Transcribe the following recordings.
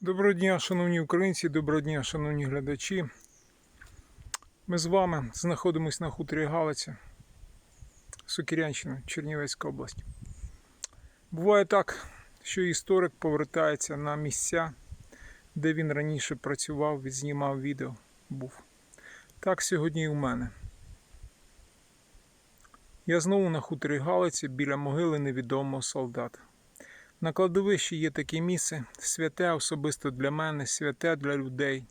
Доброго дня, шановні українці, доброго дня, шановні глядачі. Ми з вами знаходимося на хуторі Галиця, Сокірянщина, Чернівецька область. Буває так, що історик повертається на місця, де він раніше працював, відзнімав відео, був. Так сьогодні і у мене. Я знову на хуторі Галиці біля могили невідомого солдата. На кладовищі є таке місце, святе особисто для мене, святе для людей,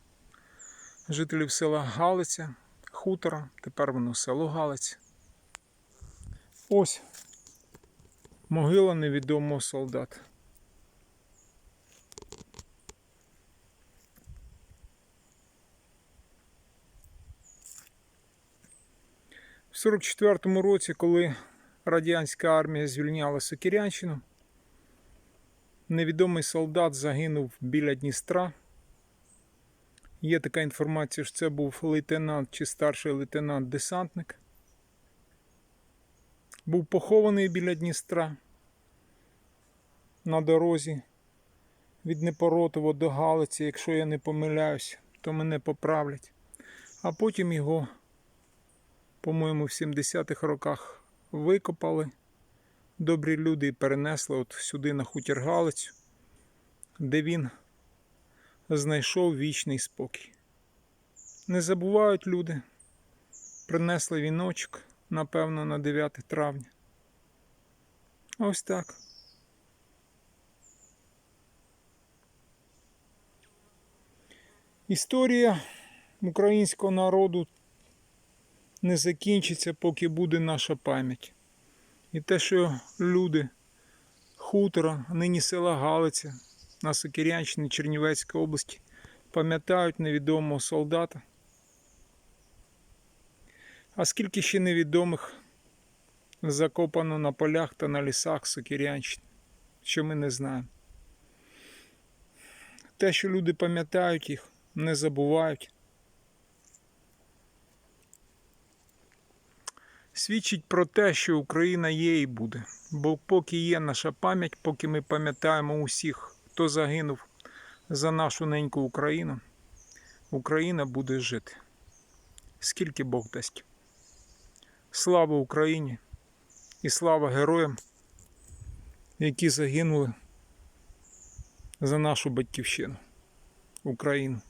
жителів села Галиця, хутора, тепер воно село Галиця. Ось могила невідомого солдата. В 44-му році, коли радянська армія звільняла Сокірянщину, Невідомий солдат загинув біля Дністра. Є така інформація, що це був лейтенант чи старший лейтенант-десантник. Був похований біля Дністра на дорозі від Непоротово до Галиці, якщо я не помиляюсь, то мене поправлять. А потім його, по-моєму, в 70-х роках викопали добрі люди перенесли от сюди на хутір Галицю, де він знайшов вічний спокій. Не забувають люди, принесли віночок, напевно, на 9 травня. Ось так. Історія українського народу не закінчиться, поки буде наша пам'ять. І те, що люди хутора, нині села Галиця на Сокирянщині Чернівецької області пам'ятають невідомого солдата. А скільки ще невідомих закопано на полях та на лісах Сокирянщини, що ми не знаємо. Те, що люди пам'ятають їх, не забувають. Свідчить про те, що Україна є і буде. Бо поки є наша пам'ять, поки ми пам'ятаємо усіх, хто загинув за нашу неньку Україну, Україна буде жити. Скільки Бог дасть. Слава Україні і слава героям, які загинули за нашу батьківщину, Україну.